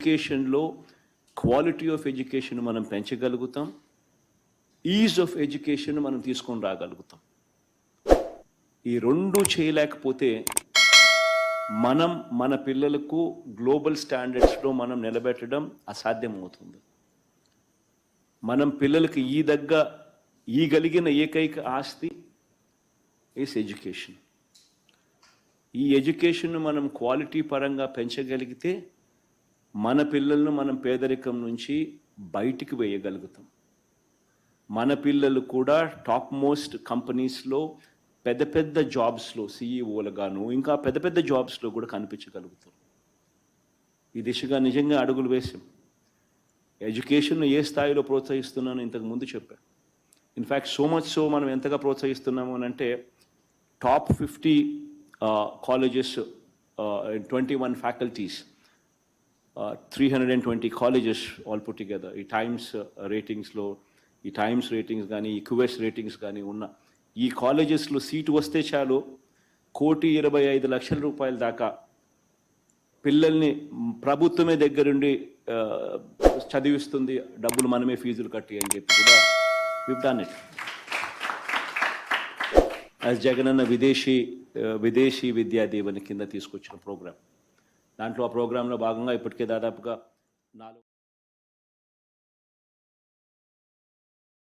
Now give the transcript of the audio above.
ఎడ్యుకేషన్లో quality of education మనం పెంచగలుగుతాం. Is of education మనం తీసుకొని రాగలుగుతాం. ఈ రెండు చేయలేకపోతే మనం మన పిల్లలకు గ్లోబల్ స్టాండర్డ్స్లో మనం నిలబెట్టడం అసాధ్యం అవుతుంది మనం పిల్లలకి ఈ దగ్గ ఈ కలిగిన ఏకైక ఆస్తి ఈస్ ఎడ్యుకేషన్ ఈ ఎడ్యుకేషన్ మనం క్వాలిటీ పరంగా పెంచగలిగితే మన పిల్లలను మనం పేదరికం నుంచి బయటికి వేయగలుగుతాం. మన పిల్లలు కూడా టాప్ మోస్ట్ కంపెనీస్లో పెద్ద పెద్ద జాబ్స్లో సీఈఓలుగాను ఇంకా పెద్ద పెద్ద జాబ్స్లో కూడా కనిపించగలుగుతారు. ఈ దిశగా నిజంగా అడుగులు వేసాం ఎడ్యుకేషన్ను ఏ స్థాయిలో ప్రోత్సహిస్తున్నానో ఇంతకు ముందు చెప్పాను. ఇన్ఫ్యాక్ట్ సో మచ్ సో మనం ఎంతగా ప్రోత్సహిస్తున్నాము అని అంటే top fifty colleges twenty one faculties three hundred and twenty colleges all put together ఈ టైమ్స్ రేటింగ్స్లో uh, ఈ టైమ్స్ రేటింగ్స్ కానీ ఈ క్యూఎస్ రేటింగ్స్ కానీ ఉన్న ఈ కాలేజెస్లో సీటు వస్తే చాలు కోటి ఇరవై ఐదు లక్షల రూపాయల దాకా పిల్లల్ని ప్రభుత్వమే దగ్గరుండి చదివిస్తుంది డబ్బులు మనమే ఫీజులు కట్టి అని చెప్పి కూడా we've done it as Jagananna Videshi Videshi Vidya దీవెన కింద తీసుకొచ్చిన ప్రోగ్రామ్ దాంట్లో ఆ ప్రోగ్రాంలో భాగంగా ఇప్పటికే దాదాపుగా నాలుగు